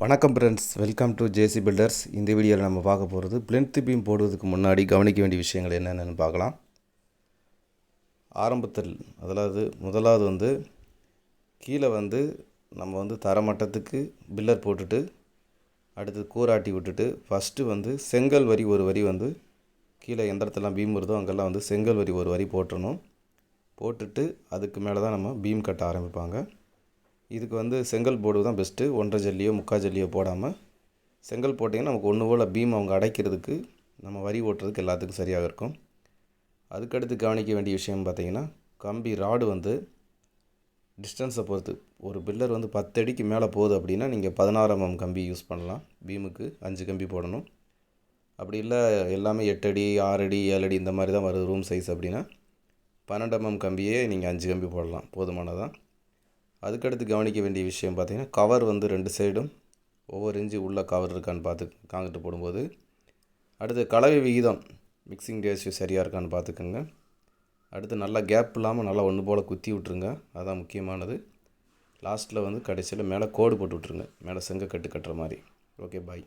வணக்கம் friends welcome to JC builders இந்த வீடியோவில் நம்ம பார்க்க போகிறது பிளின்த் பீம் போடுவதற்கு முன்னாடி கவனிக்க வேண்டிய விஷயங்கள் என்னென்னு பார்க்கலாம். ஆரம்பத்தில் அதாவது முதலாவது வந்து கீழே வந்து நம்ம வந்து தரமட்டத்துக்கு பில்லர் போட்டுட்டு அடுத்து கூராட்டி விட்டுட்டு ஃபஸ்ட்டு வந்து செங்கல் வரி ஒரு வரி வந்து கீழே எந்த இடத்துலாம் பீம் வருதோ அங்கெல்லாம் வந்து செங்கல் வரி ஒரு வரி போட்டணும். போட்டுட்டு அதுக்கு மேலே தான் நம்ம பீம் கட்ட ஆரம்பிப்பாங்க. இதுக்கு வந்து செங்கல் போர்டு தான் பெஸ்ட்டு ஒன்றரை ஜல்லியோ முக்கால் ஜல்லியோ போடாமல் செங்கல் போட்டிங்கன்னா நமக்கு ஒன்று போல் பீம் அவங்க அடைக்கிறதுக்கு நம்ம வரி ஓட்டுறதுக்கு எல்லாத்துக்கும் சரியாக இருக்கும். அதுக்கடுத்து கவனிக்க வேண்டிய விஷயம் பார்த்திங்கன்னா கம்பி ராடு வந்து டிஸ்டன்ஸை பொறுத்து. ஒரு பில்லர் வந்து பத்து அடிக்கு மேலே போகுது அப்படின்னா நீங்கள் பதினாறு mm கம்பி யூஸ் பண்ணலாம். பீமுக்கு அஞ்சு கம்பி போடணும். அப்படி இல்லை எல்லாமே எட்டு அடி ஆறு அடி ஏழு அடி இந்த மாதிரி தான் வருது ரூம் சைஸ் அப்படின்னா பன்னெண்டு mm கம்பியே நீங்கள் அஞ்சு கம்பி போடலாம் போதுமானதான் அதுக்கடுத்து கவனிக்க வேண்டிய விஷயம் பார்த்திங்கன்னா கவர் வந்து ரெண்டு சைடும் ஒவ்வொரு இன்ச்சு உள்ளே கவர் இருக்கான்னு பார்த்து காங்கிட்டு போடும்போது அடுத்து கலவை விகிதம் மிக்சிங் ரேஷியோ சரியாக இருக்கான்னு பார்த்துக்கோங்க. அடுத்து நல்லா கேப் இல்லாமல் நல்லா ஒன்று போல் குத்தி விட்ருங்க அதுதான் முக்கியமானது. லாஸ்ட்டில் வந்து கடைசியில் மேலே கோடு போட்டு விட்ருங்க மேலே செங்க கட்டு கட்டுற மாதிரி. Okay bye